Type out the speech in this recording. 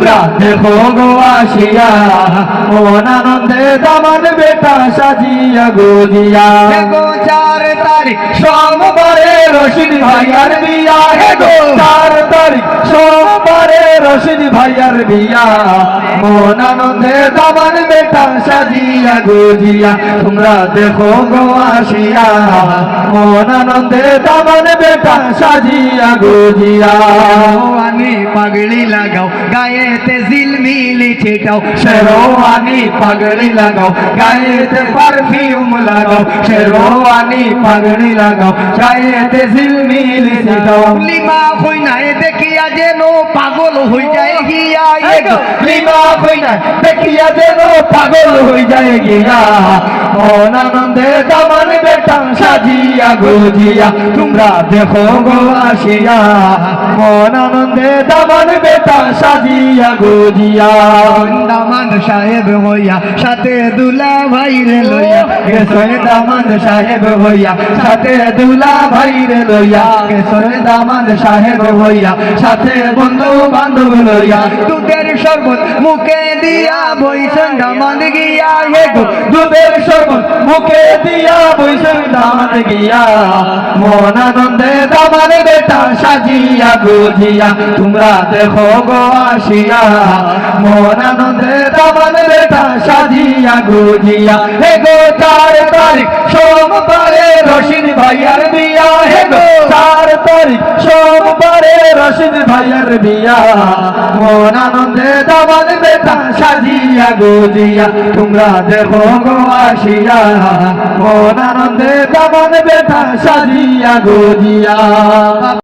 তোমরা দেখো গো আসিয়া ও আনন্দে দামান বেটা সাজিয়া গোজিয়া। গো চার তারিখ সোমবারে রশিদ ভাইয়ার বিয়া হে গো। চার তারিখ সোমবারে রশিদ ভাইয়ার বিয়া। মন আনন্দে দামান বেটা সাজিয়া গোজিয়া তোমরা দেখো গো আসিয়া। মন আনন্দে দামান বেটা সাজিয়া গোজিয়া। আমি পাগড়ি লাগাও গায়েতে ঝিলমিলি ছিটাও। শেরওয়ানি পাগড়ি লাগাও গায়েতে পারফিউম লাগাও। শেরওয়ানি পাগড়ি লাগাও গায়েতে ঝিলমিলি লিমা নাই দেখিয়া যেন পাগল হই যায় গিয়া। দেখিয়া যেন পাগল হই যায় গিয়া। মন আনন্দে দামান বেটা সাজিয়া গোজিয়া তোমরা দেখো গো আসিয়া। মন আনন্দে দামান বেটা সাজিয়া গোজিয়া। দামান সাহেব হইয়া সাথে দুলা ভাই রে লইয়া দামান সাহেব হইয়া সাথে দুলা ভাই রে লইয়া কেশরে দামান সাহেব হইয়া, সাথে বন্ধু বান্ধব লইয়া, দুধের শরবত মুখে দিয়া বইছেন, দামান গিয়া হে গো, দুধের শরবত মুখে দিয়া বৈশাখ দামান গিয়া। মন আনন্দে দামান বেটা সাজিয়া গুজিয়া, তোমরা দেখো গো আসিয়া। মন আনন্দে দামান বেটা সাজিয়া গুজিয়া, হে গো চার তারিখ সোমবারে রশিদ ভাইয়ার বিয়া। মন আনন্দে দাবাদ বেটা সাজিয়া গুজিয়া, তোমরা দেখো গো আসিয়া। মন আনন্দে দাবাদ বেটা সাজিয়া গুজিয়া।